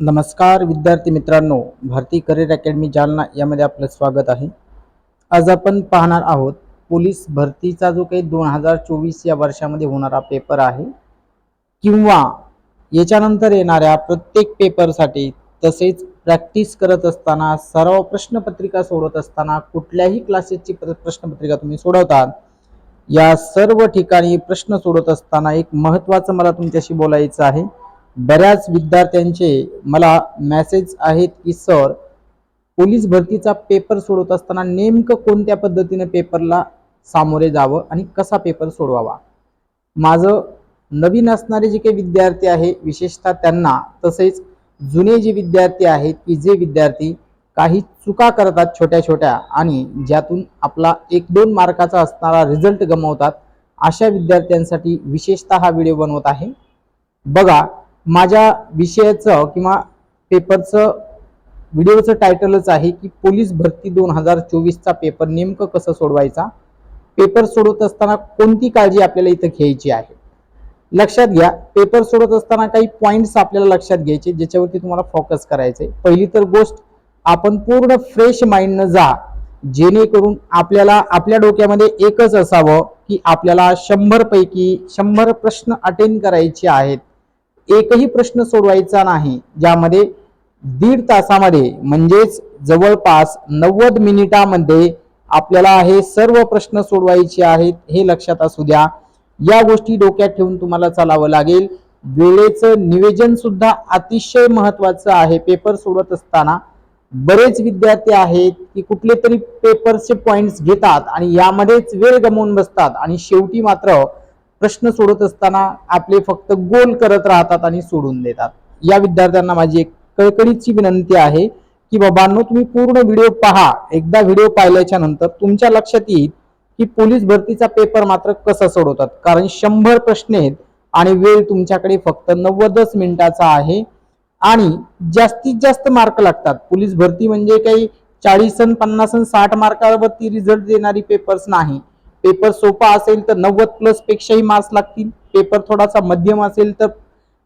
नमस्कार विद्यार्थी मित्रांनो भारती करिअर अकॅडमी जालना यामध्ये आपलं स्वागत आहे. आज आपण पाहणार आहोत पोलीस भरतीचा जो काही दोन हजार चोवीस या वर्षामध्ये होणारा पेपर आहे किंवा याच्यानंतर येणाऱ्या प्रत्येक पेपरसाठी तसेच प्रॅक्टिस करत असताना सराव प्रश्नपत्रिका सोडवत असताना कुठल्याही क्लासेसची प्र- प्रश्नपत्रिका तुम्ही सोडवतात या सर्व ठिकाणी प्रश्न सोडवत असताना एक महत्त्वाचं मला तुमच्याशी बोलायचं आहे. बऱ्याच विद्यार्थ्यांचे मला मॅसेज आहेत की सर पोलीस भरतीचा पेपर सोडवत असताना नेमकं कोणत्या पद्धतीने पेपरला सामोरे जावं आणि कसा पेपर सोडवावा? माझं नवीन असणारे जे काही विद्यार्थी आहे विशेषतः त्यांना तसेच जुने जे विद्यार्थी आहेत की जे विद्यार्थी काही चुका करतात छोट्या छोट्या आणि ज्यातून आपला एक दोन मार्काचा असणारा रिझल्ट गमावतात अशा विद्यार्थ्यांसाठी विशेषतः हा व्हिडिओ बनवत आहे. बघा माझ्या विषयाचं किंवा पेपरचं व्हिडिओचं टायटलच आहे की पोलीस भरती दोन हजार चोवीसचा पेपर नेमकं कसं सोडवायचा? पेपर सोडवत असताना कोणती काळजी आपल्याला इथं घ्यायची आहे? लक्षात घ्या पेपर सोडत असताना काही पॉईंट्स आपल्याला लक्षात घ्यायचे ज्याच्यावरती तुम्हाला फोकस करायचे पहिली तर गोष्ट आपण पूर्ण फ्रेश माइंडनं जा जेणेकरून आपल्याला आपल्या डोक्यामध्ये एकच असावं की आपल्याला शंभर पैकी शंभर प्रश्न अटेंड करायचे आहेत. एकही प्रश्न सोडवायचा नाही. ज्यामध्ये दीड तासामध्ये म्हणजेच जवळपास नव्वद मिनिटामध्ये आपल्याला हे सर्व प्रश्न सोडवायचे आहेत हे लक्षात असू द्या. या गोष्टी डोक्यात ठेवून तुम्हाला चालावं लागेल. वेळेचं नियोजन सुद्धा अतिशय महत्वाचं आहे. पेपर सोडत असताना बरेच विद्यार्थी आहेत की कुठले तरी पेपरचे पॉइंट्स घेतात आणि यामध्येच वेळ गमावून बसतात. आणि शेवटी मात्र प्रश्न सोडत असताना आपले फक्त गोल करत राहतात आणि सोडून देतात. या विद्यार्थ्यांना माझी एक कळकळीची विनंती आहे की बाबांनो तुम्ही पूर्ण व्हिडिओ पहा. एकदा व्हिडिओ पाहिल्याच्या नंतर तुमच्या लक्षात येईल की पोलीस भरतीचा पेपर मात्र कसा सोडवतात. कारण शंभर प्रश्न आहेत आणि वेळ तुमच्याकडे फक्त नव्वदच मिनिटाचा आहे आणि जास्तीत जास्त मार्क लागतात. पोलीस भरती म्हणजे काही चाळीस अन पन्नास साठ मार्कावरती रिझल्ट देणारी पेपर्स नाही. पेपर सोपा असेल तर नव्वद प्लस पेक्षाही मार्क्स लागतील. पेपर थोडासा मध्यम असेल तर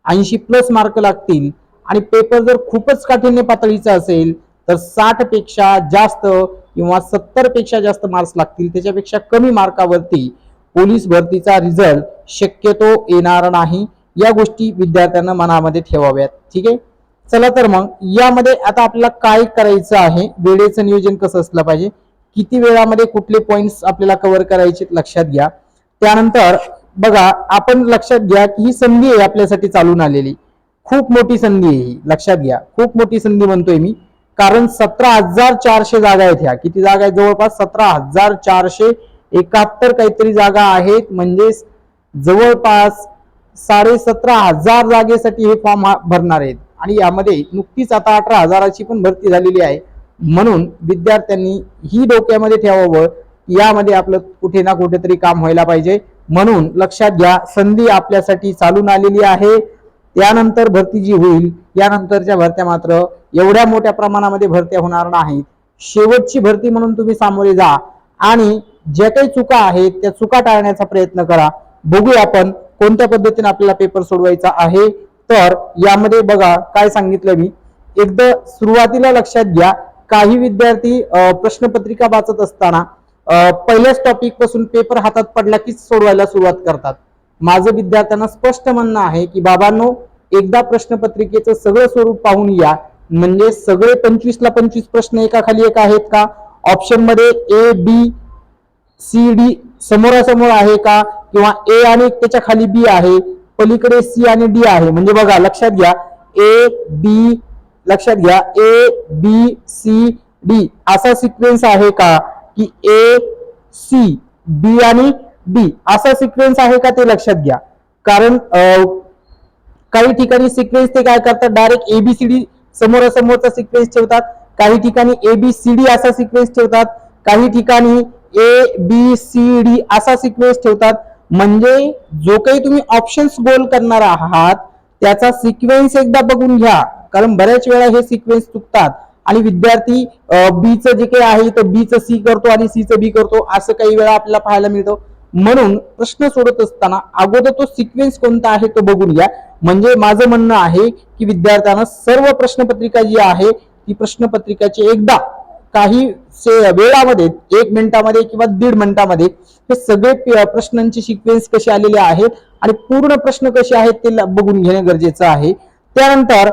ऐंशी प्लस मार्क लागतील. आणि पेपर जर खूपच काठिण्य पातळीचा असेल तर साठपेक्षा जास्त किंवा सत्तरपेक्षा जास्त मार्क्स लागतील. त्याच्यापेक्षा कमी मार्कावरती पोलीस भरतीचा रिझल्ट शक्यतो येणार नाही. या गोष्टी विद्यार्थ्यांना मनामध्ये ठेवाव्यात. ठीक आहे? चला तर मग यामध्ये आता आपल्याला काय करायचं आहे? वेळेचं नियोजन कसं असलं पाहिजे? किती वेळामध्ये कुठले पॉइंट्स आपल्याला कव्हर करायचे लक्षात घ्या. त्यानंतर बघा आपण लक्षात घ्या की ही संधी आहे आपल्यासाठी चालून आलेली. खूप मोठी संधी आहे ही लक्षात घ्या. खूप मोठी संधी म्हणतोय मी. कारण सतरा हजार चारशे जागा आहेत ह्या. किती जागा आहेत? जवळपास सतरा हजार चारशे एकाहत्तर काहीतरी जागा आहेत. म्हणजेच जवळपास साडे सतरा हजार जागेसाठी हे फॉर्म भरणार आहेत. आणि यामध्ये नुकतीच आता अठरा हजाराची पण भरती झालेली आहे. म्हणून विद्यार्थ्यांनी ही डोक्यामध्ये ठेवावं यामध्ये आपलं कुठे ना कुठेतरी काम व्हायला पाहिजे. म्हणून लक्षात घ्या संधी आपल्यासाठी चालून आलेली आहे. त्यानंतर भरती जी होईल. यानंतरच्या भरत्या मात्र एवढ्या मोठ्या प्रमाणामध्ये भरत्या होणार नाहीत. शेवटची भरती म्हणून तुम्ही सामोरे जा आणि ज्या काही चुका आहेत त्या चुका टाळण्याचा प्रयत्न करा. बघूया आपण कोणत्या पद्धतीने आपल्याला पेपर सोडवायचा आहे. तर यामध्ये बघा काय सांगितलं मी? एकदा सुरुवातीला लक्षात घ्या काही विद्यार्थी प्रश्नपत्रिका वाचत असताना पहिल्याच टॉपिकपासून पेपर हातात पडला की सोडवायला सुरुवात करतात. माझं विद्यार्थ्यांना स्पष्ट म्हणणं आहे की बाबांनो एकदा प्रश्नपत्रिकेचं सगळं स्वरूप पाहून या. म्हणजे सगळे पंचवीसला पंचवीस प्रश्न एका खाली एक आहेत का? ऑप्शनमध्ये ए बी सी डी समोरासमोर आहे का? किंवा ए आणि त्याच्याखाली बी आहे. पलीकडे सी आणि डी आहे. म्हणजे बघा लक्षात घ्या. ए बी लक्षात घ्या. ए बी सी डी असा सिक्वेन्स आहे का की ए सी बी आणि डी असा सिक्वेन्स आहे का ते लक्षात घ्या. कारण काही ठिकाणी सिक्वेन्स ते काय करतात? डायरेक्ट एबीसीडी समोरासमोरचा सिक्वेन्स ठेवतात. काही ठिकाणी एबीसीडी असा सिक्वेन्स ठेवतात. काही ठिकाणी ए बी सी डी असा सिक्वेन्स ठेवतात. म्हणजे जो काही तुम्ही ऑप्शन्स गोल करणार आहात त्याचा सिक्वेन्स एकदा बघून घ्या. कारण बऱ्याच वेळा हे सिक्वेन्स चुकतात. आणि विद्यार्थी बीचं जे काही आहे तर बीचं सी करतो आणि सीचं बी करतो असं काही वेळा आपल्याला पाहायला मिळतं. म्हणून प्रश्न सोडत असताना अगोदर तो सिक्वेन्स कोणता आहे तो बघून घ्या. म्हणजे माझं म्हणणं आहे की विद्यार्थ्यांना सर्व प्रश्नपत्रिका जी आहे ती प्रश्नपत्रिकाची एकदा काही वेळामध्ये एक मिनिटामध्ये किंवा दीड मिनिटामध्ये हे सगळे प्रश्नांची सिक्वेन्स कसे आलेले आहेत आणि पूर्ण प्रश्न कसे आहेत ते बघून घेणे गरजेचं आहे. त्यानंतर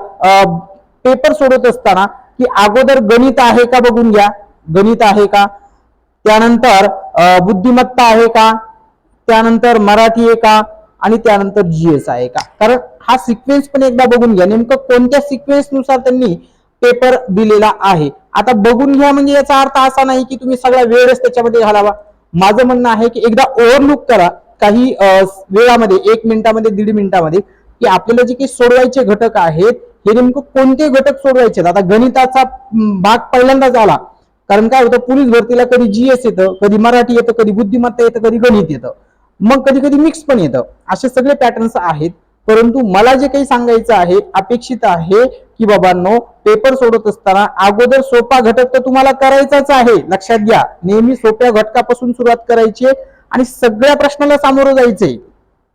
पेपर सोडवत असताना की अगोदर गणित आहे का बघून घ्या. गणित आहे का? त्यानंतर बुद्धिमत्ता आहे का? त्यानंतर मराठी आहे का? आणि त्यानंतर जीएस आहे का? कारण हा सिक्वेन्स पण एकदा बघून घ्या. नेमकं कोणत्या सिक्वेन्सनुसार त्यांनी पेपर दिलेला आहे? आता बघून घ्या म्हणजे याचा अर्थ असा नाही की तुम्ही सगळा वेळच त्याच्यामध्ये घालावा. माझं म्हणणं आहे की एकदा ओव्हरलुक करा. काही वेळामध्ये एक मिनिटामध्ये दीड मिनिटामध्ये की आपल्याला जे काही सोडवायचे घटक आहेत हे नेमकं कोणते घटक सोडवायचे? आता गणिताचा भाग पहिल्यांदाच आला कारण काय होतं पोलीस भरतीला कधी जीएस येतं कधी मराठी येतं कधी बुद्धिमत्ता येतं कधी गणित येतं. मग कधी कधी मिक्स पण येतं. असे सगळे पॅटर्न्स आहेत. परंतु मला जे काही सांगायचं आहे अपेक्षित आहे की बाबांनो पेपर सोडत असताना अगोदर सोपा घटक तर तुम्हाला करायचाच आहे. लक्षात घ्या. नेहमी सोप्या घटकापासून सुरुवात करायची आणि सगळ्या प्रश्नाला सामोरं जायचंय.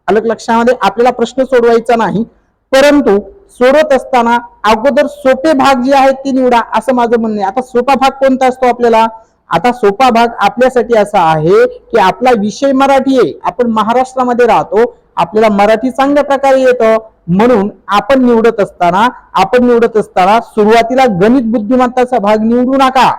अलग लक्षामध्ये आपल्याला प्रश्न सोडवायचा नाही. परंतु सोडवत असताना अगोदर सोपे भाग जे आहेत ते निवडा असं माझं म्हणणं आहे. आता सोपा भाग कोणता असतो आपल्याला? आता सोपा भाग आपल्यासाठी असा आहे की आपला विषय मराठी आहे. आपण महाराष्ट्रामध्ये राहतो. आपल्याला मराठी चांगल्या प्रकारे येतं. म्हणून आपण निवडत असताना आपण निवडत असताना सुरुवातीला गणित बुद्धिमत्ताचा भाग निवडू नका.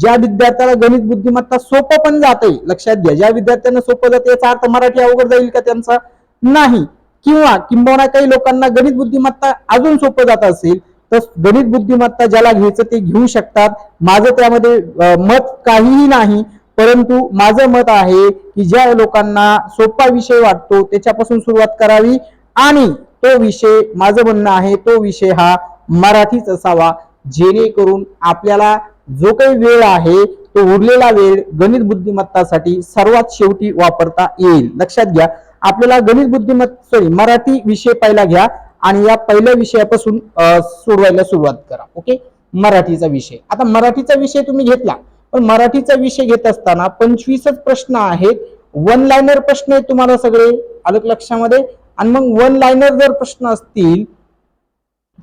ज्या विद्यार्थ्याला गणित बुद्धिमत्ता सोपं पण जाते लक्षात घ्या. ज्या विद्यार्थ्यांना सोपं जाते याचा अर्थ मराठी अवघड जाईल का त्यांचा? नाही. किंवा किंबहुना काही लोकांना गणित बुद्धिमत्ता अजून सोपं जात असेल तर गणित बुद्धिमत्ता ज्याला घ्यायचं ते घेऊ शकतात. माझं त्यामध्ये मत काहीही नाही परंतु माझं मत आहे की ज्या लोकांना सोपा विषय वाटतो त्याच्यापासून सुरुवात करावी आणि तो विषय माझं म्हणणं आहे तो विषय हा मराठीच असावा. जेणेकरून आपल्याला जो काही वेळ आहे तो उरलेला वेळ गणित बुद्धिमत्तासाठी सर्वात शेवटी वापरता येईल. लक्षात घ्या आपल्याला गणित बुद्धिमत्ता सॉरी मराठी विषय पहिला घ्या आणि या पहिल्या विषयापासून सोडवायला सुरुवात करा. ओके मराठीचा विषय. आता मराठीचा विषय तुम्ही घेतला. पण मराठीचा विषय घेत असताना पंचवीसच प्रश्न आहेत. वन लाईनर प्रश्न आहेत तुम्हाला सगळे. अलग लक्षामध्ये? आणि मग वन लाईनर जर प्रश्न असतील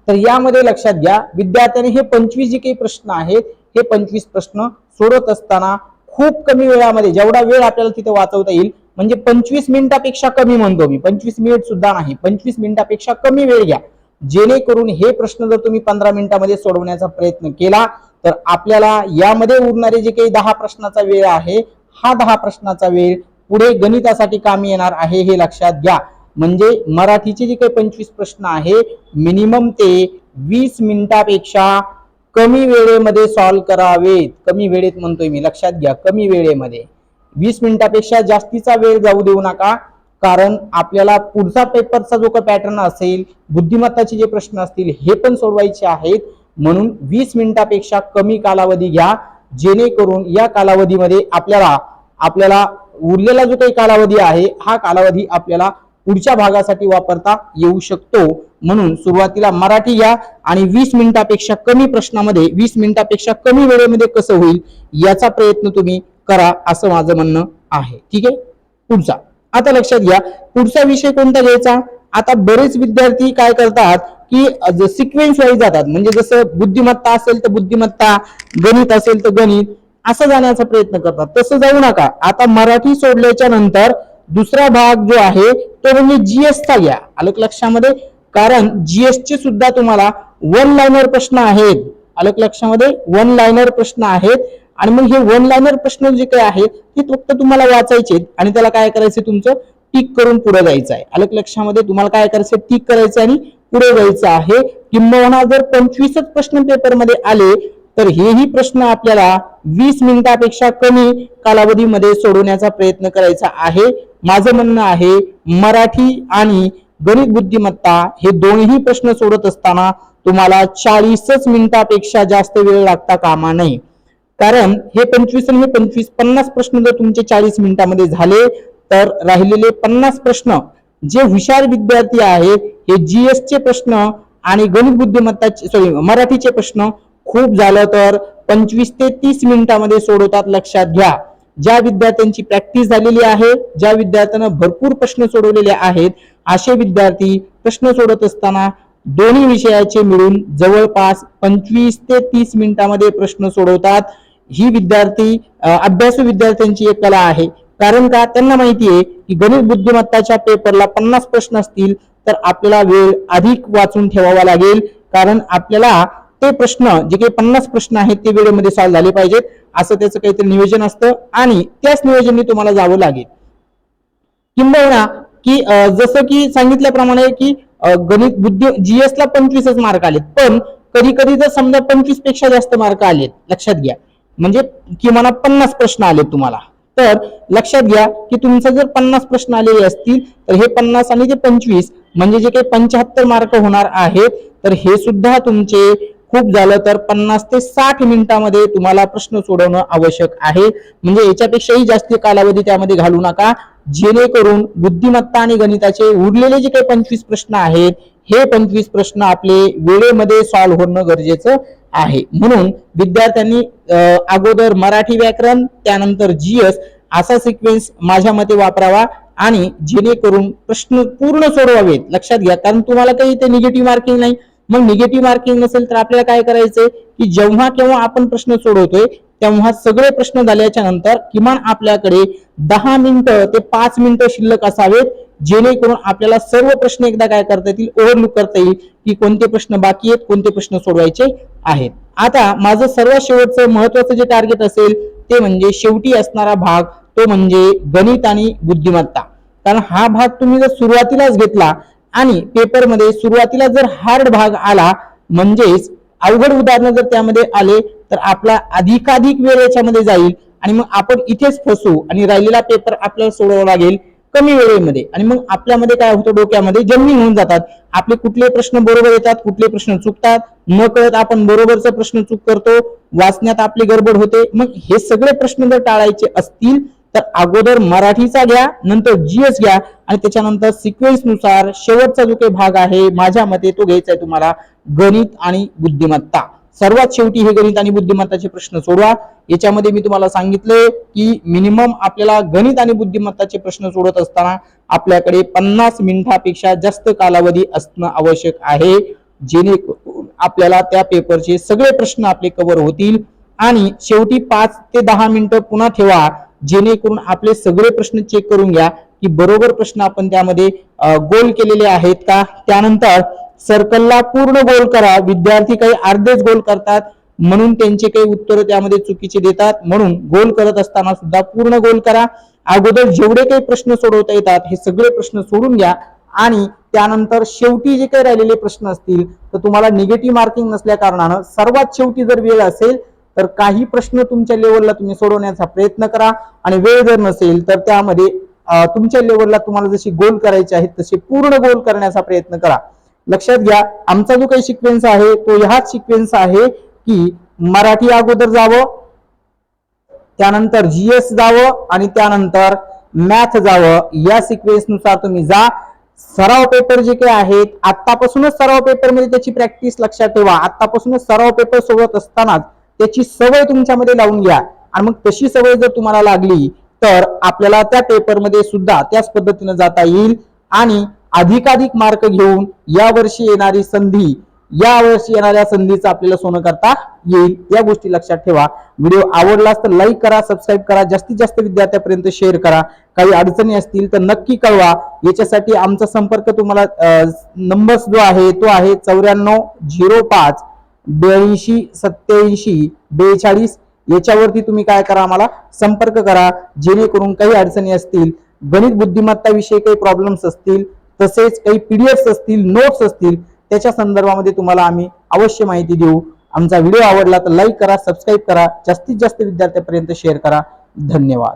तर यामध्ये लक्षात घ्या विद्यार्थ्यांनी हे पंचवीस जे काही प्रश्न आहेत हे पंचवीस प्रश्न सोडवत असताना खूप कमी वेळामध्ये जेवढा वेळ आपल्याला तिथे वाचवता येईल म्हणजे पंचवीस मिनिटापेक्षा कमी म्हणतो मी. पंचवीस मिनिट सुद्धा नाही. पंचवीस मिनिटापेक्षा कमी वेळ घ्या. जेणेकरून हे प्रश्न जर तुम्ही पंधरा मिनिटामध्ये सोडवण्याचा प्रयत्न केला तर आपल्याला यामध्ये उरणारे जे काही दहा प्रश्नाचा वेळ आहे हा दहा प्रश्नाचा वेळ पुढे गणितासाठी कामी येणार आहे हे लक्षात घ्या. म्हणजे मराठीचे जे काही पंचवीस प्रश्न आहे मिनिमम ते वीस मिनिटापेक्षा कमी वेळेमध्ये सॉल्व्ह करावेत. कमी वेळेत म्हणतोय मी लक्षात घ्या कमी वेळेमध्ये. वीस मिनिटापेक्षा जास्तीचा वेळ जाऊ देऊ नका कारण आपल्याला पुढचा पेपरचा जो काही पॅटर्न असेल बुद्धिमत्ताचे जे प्रश्न असतील हे पण सोडवायचे आहेत. म्हणून वीस मिनिटापेक्षा कमी कालावधी घ्या जेणेकरून या कालावधीमध्ये आपल्याला आपल्याला उरलेला जो काही कालावधी आहे हा कालावधी आपल्याला पुढच्या भागासाठी वापरता येऊ शकतो. म्हणून सुरुवातीला मराठी या आणि वीस मिनिटापेक्षा कमी प्रश्नामध्ये वीस मिनिटापेक्षा कमी वेळेमध्ये कसं होईल याचा प्रयत्न तुम्ही करा असं माझं म्हणणं आहे. ठीक आहे? पुढचा. आता लक्षात घ्या पुढचा विषय कोणता घ्यायचा? आता बरेच विद्यार्थी काय करतात की सिक्वेन्स वाईज जातात. म्हणजे जसं बुद्धिमत्ता असेल तर बुद्धिमत्ता गणित असेल तर गणित असं जाण्याचा प्रयत्न करतात. तसं जाऊ नका. आता मराठी सोडल्याच्या नंतर दुसरा भाग जो आहे तो म्हणजे जीएसचा घ्या. अलग लक्षामध्ये? कारण जीएसचे सुद्धा तुम्हाला वन लाईनर प्रश्न आहेत. अलग लक्षामध्ये? वन लाईनर प्रश्न आहेत. आणि मग हे वन लाईनर प्रश्न जे काही आहेत ते फक्त तुम्हाला वाचायचे आहेत आणि त्याला काय करायचं तुमचं? टिक करून पुढे जायचं आहे. अलग लक्षामध्ये? तुम्हाला काय करायचं टिक करायचं आणि पुढे जायचं आहे. किंबहुना जर पंचवीसच प्रश्न पेपरमध्ये आले तर हेही प्रश्न आपल्याला वीस मिनिटापेक्षा कमी कालावधीमध्ये सोडवण्याचा प्रयत्न करायचा आहे. माझं म्हणणं आहे मराठी आणि गणित बुद्धिमत्ता हे दोन्ही प्रश्न सोडत असताना तुम्हाला चाळीसच मिनिटापेक्षा जास्त वेळ लागता कामा नये. कारण हे पंचवीस आणि हे पंचवीस पन्नास प्रश्न जर तुमचे चाळीस मिनिटामध्ये झाले तर राहिलेले पन्नास प्रश्न जे हुशार विद्यार्थी आहेत हे जीएस चे प्रश्न आणि गणित बुद्धिमत्ताचे सॉरी मराठीचे प्रश्न खूप झालं तर पंचवीस ते तीस मिनिटामध्ये सोडवतात लक्षात घ्या. ज्या विद्यार्थ्यांची प्रॅक्टिस झालेली आहे ज्या विद्यार्थ्यांना भरपूर प्रश्न सोडवलेले आहेत असे विद्यार्थी प्रश्न सोडत असताना दोन्ही विषयाचे मिळून जवळपास पंचवीस ते तीस मिनिटांमध्ये प्रश्न सोडवतात. ही विद्यार्थी अभ्यासू विद्यार्थ्यांची एक कला आहे. कारण का? त्यांना माहिती आहे की गणित बुद्धिमत्ताच्या पेपरला पन्नास प्रश्न असतील तर आपल्याला वेळ अधिक वाचून ठेवावा लागेल. कारण आपल्याला ते प्रश्न जे काही पन्नास प्रश्न आहेत ते वेळेमध्ये सॉल्व्ह झाले पाहिजेत. असं त्याचं काहीतरी नियोजन असतं आणि त्याच नियोजनने तुम्हाला जावं लागेल. किंबहुना की जसं की सांगितल्याप्रमाणे की गणित बुद्धी जीएस ला पंचवीसच मार्क आलेत. पण कधी कधी जर समजा पंचवीसपेक्षा जास्त मार्क आलेत लक्षात घ्या. म्हणजे किमान पन्नास प्रश्न आले तुम्हाला. तर लक्षात घ्या की तुमचा जर पन्नास प्रश्न आलेले असतील तर हे पन्नास आणि ते पंचवीस म्हणजे जे काही पंच्याहत्तर मार्क होणार आहेत तर हे सुद्धा तुमचे खूप झालं तर पन्नास ते साठ मिनिटांमध्ये तुम्हाला प्रश्न सोडवणं आवश्यक आहे. म्हणजे याच्यापेक्षाही जास्त कालावधी त्यामध्ये घालू नका. जेणेकरून बुद्धिमत्ता आणि गणिताचे उरलेले जे काही पंचवीस प्रश्न आहेत हे पंचवीस प्रश्न आपले वेळेमध्ये सॉल्व्ह होणं गरजेचं आहे. म्हणून विद्यार्थ्यांनी अगोदर मराठी व्याकरण त्यानंतर जीएस असा सिक्वेन्स माझ्या मते वापरावा आणि जेणेकरून प्रश्न पूर्ण सोडवावेत. लक्षात घ्या कारण तुम्हाला काही ते निगेटिव्ह मार्किंग नाही. मग निगेटिव्ह मार्किंग नसेल तर आपल्याला काय करायचंय? की जेव्हा केव्हा आपण प्रश्न सोडवतोय तेव्हा सगळे प्रश्न झाल्याच्यानंतर किमान आपल्याकडे दहा मिनिटं ते पाच मिनिटं शिल्लक असावेत जेणेकरून आपल्याला सर्व प्रश्न एकदा काय करता येतील ओव्हरलुक करता येईल की कोणते प्रश्न बाकी आहेत कोणते प्रश्न सोडवायचे आहेत. आता माझं सर्वात शेवटचं महत्वाचं जे टार्गेट असेल ते म्हणजे शेवटी असणारा भाग तो म्हणजे गणित आणि बुद्धिमत्ता. कारण हा भाग तुम्ही जर सुरुवातीलाच घेतला आणि पेपरमध्ये सुरुवातीला जर हार्ड भाग आला म्हणजेच अवघड उदाहरणं जर त्यामध्ये आले तर आपला अधिकाधिक वेळ याच्यामध्ये जाईल. आणि मग आपण इथेच फसू आणि राहिलेला पेपर आपल्याला सोडवावा लागेल कमी वेळेमध्ये. आणि मग आपल्यामध्ये काय होतं डोक्यामध्ये? जन्मी होऊन जातात. आपले कुठले प्रश्न बरोबर येतात कुठले प्रश्न चुकतात. न कळत आपण बरोबरचा प्रश्न चूक करतो. वाचण्यात आपली गडबड होते. मग हे सगळे प्रश्न जर टाळायचे असतील तर अगोदर मराठीचा घ्या नंतर जीएस घ्या आणि त्याच्यानंतर सिक्वेन्सनुसार शेवटचा जो काही भाग आहे माझ्या मते तो घ्यायचा आहे तुम्हाला गणित आणि बुद्धिमत्ता. सर्वात शेवटी हे गणित आणि बुद्धिमत्ताचे प्रश्न सोडवा. याच्यामध्ये मी तुम्हाला सांगितले की मिनिमम आपल्याला गणित आणि बुद्धिमत्ताचे प्रश्न सोडत असताना आपल्याकडे पन्नास मिनिटापेक्षा जास्त कालावधी असणं आवश्यक आहे. जेणेकरून आपल्याला त्या पेपरचे सगळे प्रश्न आपले कव्हर होतील. आणि शेवटी पाच ते दहा मिनिटं पुन्हा ठेवा. जेणेकरून आपले सगळे प्रश्न चेक करून घ्या की बरोबर प्रश्न आपण त्यामध्ये गोल केलेले आहेत का? त्यानंतर सर्कलला पूर्ण गोल करा. विद्यार्थी काही अर्धेच गोल करतात म्हणून त्यांचे काही उत्तर त्यामध्ये चुकीचे देतात. म्हणून गोल करत असताना सुद्धा पूर्ण गोल करा. अगोदर जेवढे काही प्रश्न सोडवता येतात हे सगळे प्रश्न सोडून घ्या आणि त्यानंतर शेवटी जे काही राहिलेले प्रश्न असतील तर तुम्हाला निगेटिव्ह मार्किंग नसल्या कारणानं सर्वात शेवटी जर वेळ असेल तर काही प्रश्न तुमच्या लेवलला तुम्ही सोडवण्याचा प्रयत्न करा. आणि वेळ जर नसेल तर त्यामध्ये तुमच्या लेवलला तुम्हाला जशी गोल करायची आहेत तसे पूर्ण गोल करण्याचा प्रयत्न करा. लक्षात घ्या आमचा जो काही सिक्वेन्स आहे तो ह्याच सिक्वेन्स आहे की मराठी अगोदर जावं त्यानंतर जीएस जावं आणि त्यानंतर मॅथ जावं. या सिक्वेन्सनुसार तुम्ही जा. सराव पेपर जे काही आहेत आतापासूनच सराव पेपरमध्ये त्याची प्रॅक्टिस लक्षात ठेवा. आतापासूनच सराव पेपर सोडवत असतानाच त्याची सवय तुमच्यामध्ये लावून घ्या. आणि मग तशी सवय जर तुम्हाला लागली तर आपल्याला त्या पेपरमध्ये सुद्धा त्याच पद्धतीने जाता येईल. आणि अधिकाधिक मार्क घेऊन या वर्षी येणारी संधी या वर्षी येणाऱ्या संधीचं आपल्याला सोनं करता येईल. या गोष्टी लक्षात ठेवा. व्हिडिओ आवडलास तर लाईक करा सबस्क्राईब करा जास्तीत जास्त विद्यार्थ्यापर्यंत शेअर करा. काही अडचणी असतील तर नक्की कळवा. याच्यासाठी आमचा संपर्क तुम्हाला नंबर जो आहे तो आहे चौऱ्याण्णव झिरो पाच ब्याऐंशी सत्याऐंशी बेचाळीस याच्यावरती तुम्ही काय करा आम्हाला संपर्क करा. जेणेकरून काही अडचणी असतील गणित बुद्धिमत्ता विषयी काही प्रॉब्लेम्स असतील तसेच काही पीडीएफ असतील नोट्स असतील त्याच्या संदर्भामध्ये तुम्हाला आम्ही अवश्य माहिती देऊ. आमचा व्हिडिओ आवडला तर लाईक करा सबस्क्राईब करा. जास्तीत जास्त विद्यार्थ्यांपर्यंत शेअर करा. धन्यवाद.